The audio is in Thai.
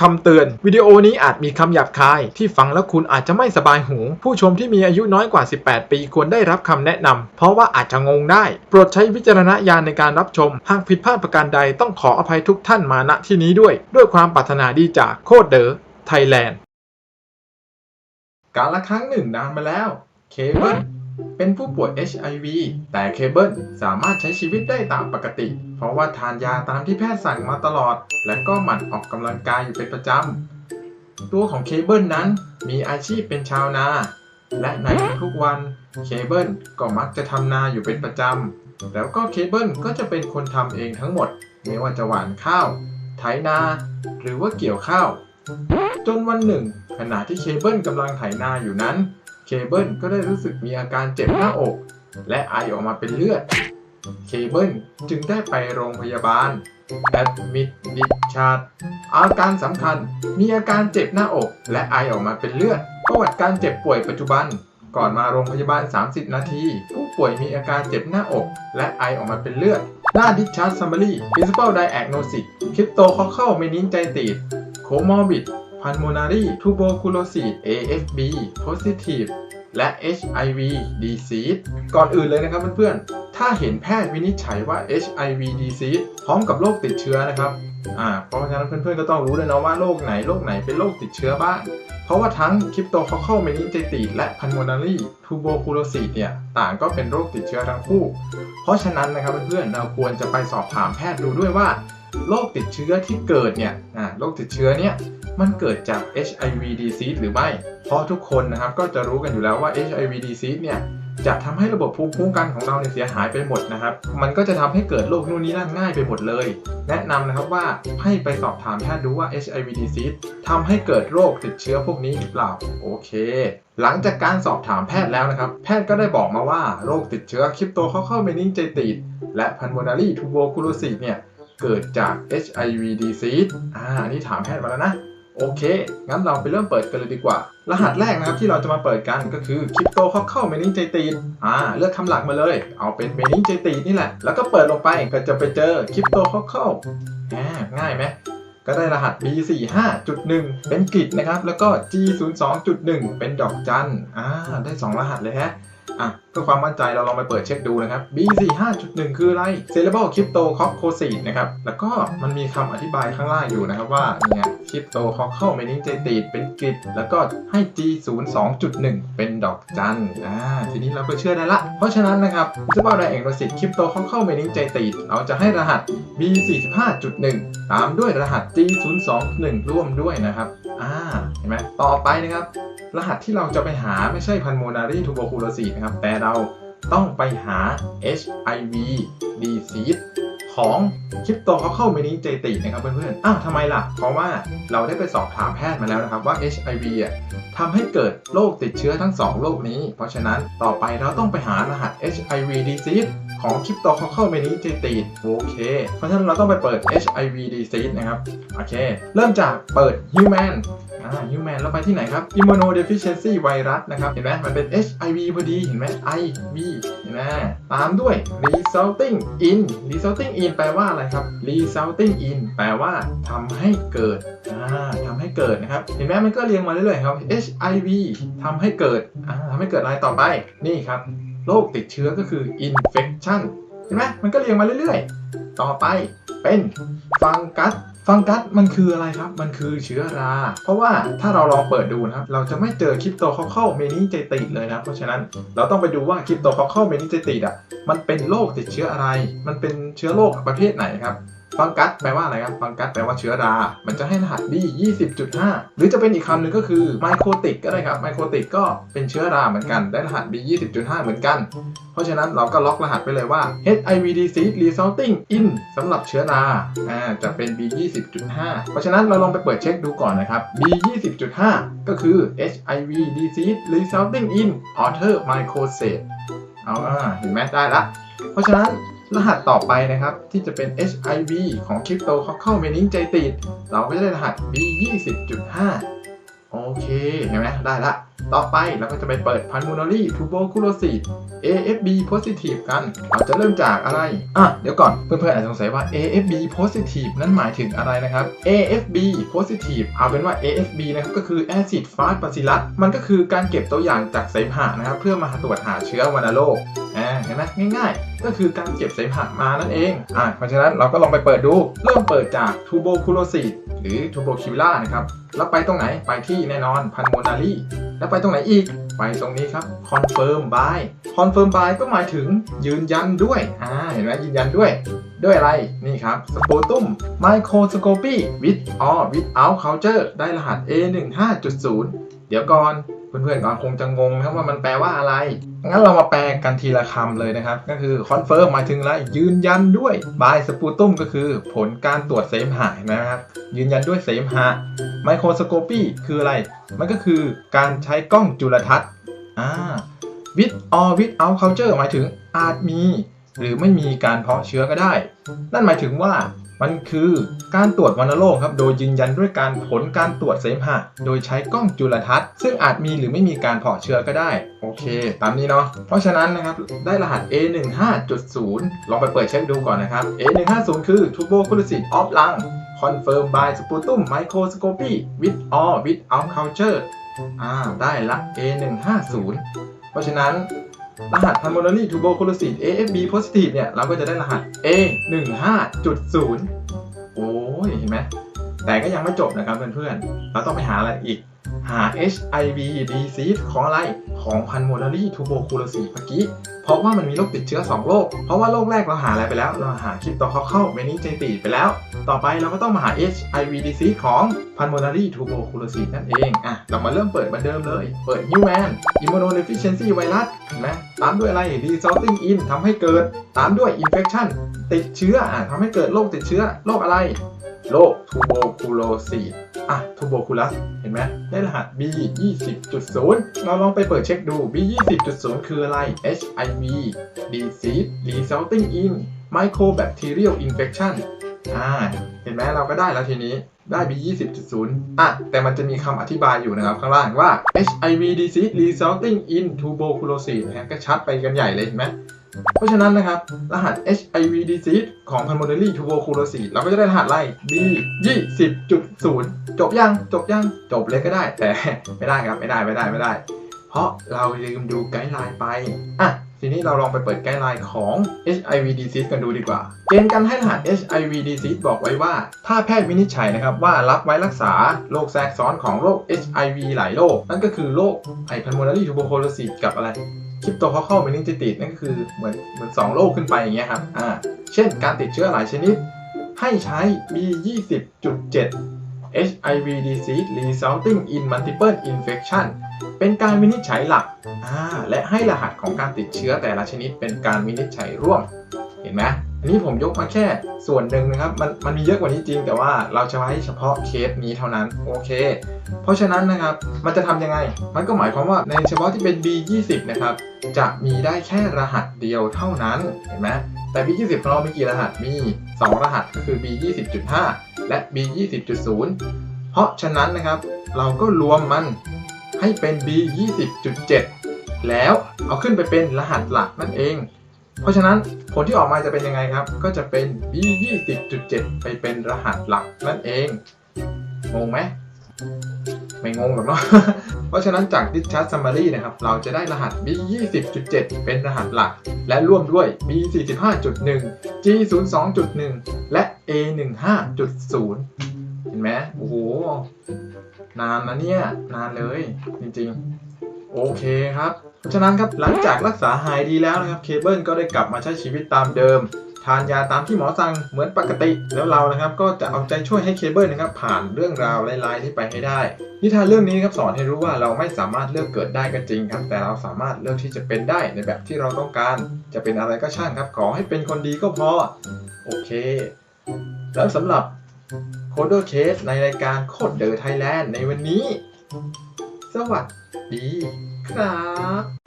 คำเตือน วิดีโอนี้อาจมีคำหยาบคาย ที่ฟังแล้วคุณอาจจะไม่สบายหู ผู้ชมที่มีอายุน้อยกว่า 18 ปีควรได้รับคำแนะนำเพราะว่าอาจจะงงได้ โปรดใช้วิจารณญาณในการรับชม หากผิดพลาดประการใดต้องขออภัยทุกท่านมาณที่นี้ด้วย ด้วยความปรารถนาดีจากโคดเดอร์ไทยแลนด์การละครั้งหนึ่งนานมาแล้ว เคเบิล เป็นผู้ป่วย HIV แต่เคเบิลสามารถใช้ชีวิตได้ตามปกติ เพราะว่าทานยาตามที่แพทย์สั่งมาตลอด และก็หมั่นออกกำลังกายอยู่เป็นประจำ ตัวของเคเบิลนั้นมีอาชีพเป็นชาวนา และในทุกๆวันเคเบิลก็มักจะทำนาอยู่เป็นประจำ แล้วก็เคเบิลก็จะเป็นคนทำเองทั้งหมด ไม่ว่าจะหว่านข้าว ไถนา หรือว่าเกี่ยวข้าว จนวันหนึ่ง ขณะที่เคเบิลกำลังไถนาอยู่นั้น เคเบิลก็ได้รู้สึกมีอาการเจ็บหน้าอก และไอออกมาเป็นเลือด เคเบิลจึงได้ไปโรงพยาบาลแอดมิดดิชาร์ดอาการสำคัญมีอาการเจ็บหน้าอก และไอออกมาเป็นเลือดประวัติการเจ็บป่วยปัจจุบัน ก่อนมาโรงพยาบาล 30 นาที ผู้ป่วยมีอาการเจ็บหน้าอก และไอออกมาเป็นเลือดหน้า discharge summary principal diagnosis cryptococcal meningitis comorbid pulmonary tuberculosis AFB positive และ HIV disease ก่อนอื่นเลยนะครับเพื่อนๆ ถ้าเห็นแพทย์วินิจฉัยว่า HIV disease พร้อมกับโรคติดเชื้อนะครับอ่าเพราะฉะนั้นเพื่อนๆ ก็ต้องรู้เลยนะว่าโรคไหนโรคไหนเป็นโรคติดเชื้อบ้าง เพราะว่าทั้ง cryptococcal meningitis และ pulmonary tuberculosis เนี่ย ต่างก็เป็นโรคติดเชื้อทั้งคู่ เพราะฉะนั้นนะครับเพื่อนๆ เราควรจะไปสอบถามแพทย์ดูด้วยว่าโรคติดเชื้อที่เกิดเนี่ยอ่าโรคติดเชื้อเนี่ย มันเกิดจาก HIV disease หรือไม่ เพราะทุกคนนะครับก็จะรู้กันอยู่แล้วว่า HIV disease เนี่ยจะทำให้ระบบภูมิคุ้มกันของเราเนี่ยเสียหายไปหมดนะครับ มันก็จะทำให้เกิดโรคนู่นนี่นั่นง่ายไปหมดเลย แนะนำนะครับว่าให้ไปสอบถามแพทย์ดูว่า HIV disease ทำให้เกิดโรคติดเชื้อพวกนี้หรือเปล่า โอเค หลังจากการสอบถามแพทย์แล้วนะครับ แพทย์ก็ได้บอกมาว่าโรคติดเชื้อคริปโตเข้าเข้าเมนิงไจติดและ pulmonary tuberculosis เนี่ยเกิดจาก HIV disease อ่านนี้ถามแพทย์มาแล้วนะ โอเค งั้นเราไปเริ่มเปิดกันเลยดีกว่า รหัสแรกนะครับที่เราจะมาเปิดกันก็คือ Cryptococcal meningitis อ่า เลือกคำหลักมาเลย เอาเป็น meningitis นี่แหละ แล้วก็เปิดลงไปก็จะไปเจอ Cryptococcal อ่าง่ายไหมก็ได้รหัส B45.1 เป็นกริดนะครับ แล้วก็ G02.1 เป็นดอกจันอ่า ได้ 2 รหัสเลยฮะ อะเพื่อความมั่นใจเราลองไปเปิดเช็คดูนะครับ B45.1 คืออะไร Cerebral Cryptococcosis นะครับ แล้วก็มันมีคำอธิบายข้างล่างอยู่นะครับว่าเนี่ย Cryptococcal meningitis เป็นกริดแล้วก็ให้ G02.1 เป็นดอกจันอ่าทีนี้เราก็เชื่อได้ละ เพราะฉะนั้นนะครับ Cerebral Diagnosis Cryptococcal meningitis เราจะให้รหัส B45.1 ตามด้วยรหัส G02.1 ร่วมด้วยนะครับอ่าเห็นไหมต่อไปนะครับ รหัสที่เราจะไปหาไม่ใช่ pulmonary tuberculosis นะครับ แต่เราต้องไปหา HIV disease ของ cryptococcal meningitis นะครับเพื่อนๆ อ้าวทำไมล่ะ เพราะว่าเราได้ไปสอบถามแพทย์มาแล้วนะครับว่า HIV อะทำให้เกิดโรคติดเชื้อทั้ง 2 โรคนี้ เพราะฉะนั้นต่อไปเราต้องไปหารหัส HIV disease ของ cryptococcal meningitis โอเค เพราะฉะนั้นเราต้องไปเปิด HIV disease นะครับ โอเค เริ่มจากเปิด human อ่า human แล้วไปที่ไหนครับ immunodeficiency virus นะครับ เห็นไหมมันเป็น HIV พอดี เห็นไหม IV เห็นไหมตามด้วย resulting in resulting in แปลว่าอะไรครับ resulting in แปลว่าทำให้เกิดอ่าทำให้เกิดนะครับ เห็นไหมมันก็เรียงมาเรื่อยๆครับ HIV ทำให้เกิดอ่าทำให้เกิดอะไรต่อไป นี่ครับ โรคติดเชื้อก็คือ infection เห็นไหมมันก็เรียงมาเรื่อยๆ ต่อไปเป็นฟังกัสฟังกัสมันคืออะไรครับ มันคือเชื้อรา เพราะว่าถ้าเราลองเปิดดูนะครับ เราจะไม่เจอคริปโตเคาเข้าเมนิเจติดเลยนะ เพราะฉะนั้นเราต้องไปดูว่าคริปโตเคาเข้าเมนิเจติดอะ มันเป็นโรคติดเชื้ออะไร มันเป็นเชื้อโรคประเภทไหนครับ ฟังกัสแปลว่าอะไรครับ ฟังกัสแปลว่าเชื้อรา มันจะให้รหัส B 20.5 หรือจะเป็นอีกคำหนึ่งก็คือไมโครติกก็ได้ครับ ไมโครติกก็เป็นเชื้อราเหมือนกัน ได้รหัส B 20.5 เหมือนกัน เพราะฉะนั้นเราก็ล็อกรหัสไปเลยว่า HIV disease resulting in สำหรับเชื้อรา อ่า จะเป็น B 20.5 เพราะฉะนั้นเราลองไปเปิดเช็คดูก่อนนะครับ B 20.5 ก็คือ HIV disease resulting in author microsate เอาอ่าเห็นไหมได้ละ เพราะฉะนั้น รหัสต่อไปนะครับ ที่จะเป็น HIV ของ Cryptococcal meningitis เราก็จะได้รหัส B 20.5 โอเค เห็นไหมได้ละ ต่อไปเราก็จะไปเปิด pulmonary tuberculosis AFB positive กัน เราจะเริ่มจากอะไร อะ เดี๋ยวก่อน เพื่อนๆอาจสงสัยว่า AFB positive นั้นหมายถึงอะไรนะครับ AFB positive เอาเป็นว่า AFB นะครับก็คือ acid fast bacillus มันก็คือการเก็บตัวอย่างจากเสมหะนะครับ เพื่อมาตรวจหาเชื้อวัณโรคอ่าเห็นไหมง่ายๆ ก็คือการเก็บเสมหะมานั่นเองอะเพราะฉะนั้นเราก็ลองไปเปิดดู เริ่มเปิดจาก tuberculosis หรือ tubercular นะครับ แล้วไปตรงไหนไปที่แน่นอน pulmonary แล้วไปตรงไหนอีกไปตรงนี้ครับ confirm by confirm by ก็หมายถึงยืนยันด้วยอ่าเห็นไหมยืนยันด้วย ด้วยอะไร นี่ครับ sputum microscopy with or without culture ได้รหัส A15.0 เดี๋ยวก่อนเพื่อนๆก็คงจะงงนะครับว่ามันแปลว่าอะไร งั้นเรามาแปลกันทีละคำเลยนะครับ ก็คือ confirm หมายถึงอะไร ยืนยันด้วย by sputum ก็คือผลการตรวจเสมหะนไหมครับ ยืนยันด้วยเสมหะ microscopy คืออะไร มันก็คือการใช้กล้องจุลทรรศน์อ่า with or without culture หมายถึงอาจมี หรือไม่มีการเพาะเชื้อก็ได้ นั่นหมายถึงว่า มันคือการตรวจวัณโรคครับ โดยยืนยันด้วยการผลการตรวจเสมหะ โดยใช้กล้องจุลทรรศน์ ซึ่งอาจมีหรือไม่มีการเพาะเชื้อก็ได้ โอเค ตามนี้เนาะ เพราะฉะนั้นนะครับ ได้รหัส A15.0 ลองไปเปิดเช็คดูก่อนนะครับ A150 คือ tuberculosis of lung confirmed by sputum microscopy with or without culture อ่า ได้ละ A150 เพราะฉะนั้น รหัส pulmonary tuberculosis AFB positive เนี่ย เราก็จะได้รหัส A15.0 โอ้ยเห็นไหม แต่ก็ยังไม่จบนะครับเพื่อนๆ เราต้องไปหาอะไรอีก หา HIV disease ของอะไร ของ pulmonary tuberculosis เมื่อกี้ เพราะว่ามันมีโรคติดเชื้อ 2 โรค เพราะว่าโรคแรกเราหาอะไรไปแล้ว เราหาคริปตคอคเคิลเมนิเจติไปแล้ว ต่อไปเราก็ต้องมาหา HIV disease ของ pulmonary tuberculosis นั่นเอง อะ เรามาเริ่มเปิดเหมือนเดิมเลย เปิด human immunodeficiency virus นไหมตามด้วยอะไร resulting in ทำให้เกิด ตามด้วย infection ติดเชื้ออะทำให้เกิดโรคติดเชื้อ โรคอะไร โรค tuberculosis อะ tuberculous เห็นไหมได้รหัส B 20.0 เราลองไปเปิดเช็คดู B 20.0 คืออะไร HIV disease resulting in microbacterial infection อ่า เห็นไหมเราก็ได้แล้วทีนี้ ได้ B 20.0 อะ แต่มันจะมีคำอธิบายอยู่นะครับ ข้างล่างว่า HIV disease resulting in tuberculosis นะฮะก็ชัดไปกันใหญ่เลยเห็นไหมเพราะฉะนั้นนะครับ รหัส HIV disease ของ pulmonary tuberculosis เราก็จะได้รหัสไล่ B 20.0 จบยัง จบยัง จบเลยก็ได้ แต่ไม่ได้ครับ ไม่ได้ ไม่ได้ ไม่ได้ เพราะเราลืมดูไกด์ไลน์ไป อะ ทีนี้เราลองไปเปิดไกด์ไลน์ของ HIV disease กันดูดีกว่า เกณฑ์การให้รหัส HIV disease บอกไว้ว่า ถ้าแพทย์วินิจฉัยนะครับว่ารับไว้รักษาโรคแทรกซ้อนของโรค HIV หลายโรค นั่นก็คือโรคไอ pulmonary tuberculosis กับอะไรคริปโตคอเคิลเมนิจิติสนั่นก็คือเหมือนเหมือนสองโรคขึ้นไปอย่างเงี้ยครับ อ่า เช่นการติดเชื้อหลายชนิด ให้ใช้ B 20.7 HIV disease resulting in multiple infection เป็นการวินิจฉัยหลัก และให้รหัสของการติดเชื้อแต่ละชนิดเป็นการวินิจฉัยร่วม เห็นไหมอันนี้ผมยกมาแค่ส่วนหนึ่งนะครับ มันมันมีเยอะกว่านี้จริง แต่ว่าเราจะไว้เฉพาะเคสนี้เท่านั้น โอเค เพราะฉะนั้นนะครับ มันจะทำยังไง มันก็หมายความว่าในเฉพาะที่เป็น B20 นะครับ จะมีได้แค่รหัสเดียวเท่านั้น เห็นไหมแต่ B20 ของเรามีกี่รหัส มี 2 รหัสก็คือ B20.5 และ B20.0 เพราะฉะนั้นนะครับ เราก็รวมมัน ให้เป็น B20.7 แล้วเอาขึ้นไปเป็นรหัสหลักนั่นเอง เพราะฉะนั้นผลที่ออกมาจะเป็นยังไงครับ ก็จะเป็น B20.7 ไปเป็นรหัสหลักนั่นเอง งงไหมไม่งงหรอกเนาะ เพราะฉะนั้นจาก discharge summary นะครับ เราจะได้รหัส B 20.7 เป็นรหัสหลัก และร่วมด้วย B 45.1 G 02.1 และ A 15.0 เห็นไหมโอ้โห นานนะเนี่ย นานเลย จริงๆ โอเคครับ เพราะฉะนั้นครับหลังจากรักษาหายดีแล้วนะครับ เคเบิลก็ได้กลับมาใช้ชีวิตตามเดิม ทานยาตามที่หมอสั่งเหมือนปกติ แล้วเรานะครับ ก็จะเอาใจช่วยให้เคเบิลนะครับ ผ่านเรื่องราวร้ายๆนี้ไปให้ได้ นิทานเรื่องนี้ครับสอนให้รู้ว่าเราไม่สามารถเลือกเกิดได้ก็จริงครับ แต่เราสามารถเลือกที่จะเป็นได้ในแบบที่เราต้องการ จะเป็นอะไรก็ช่างครับ ขอให้เป็นคนดีก็พอ โอเค แล้วสำหรับ โคดเดอร์เคสในรายการโคดเดอร์ไทยแลนด์ในวันนี้ สวัสดีครับ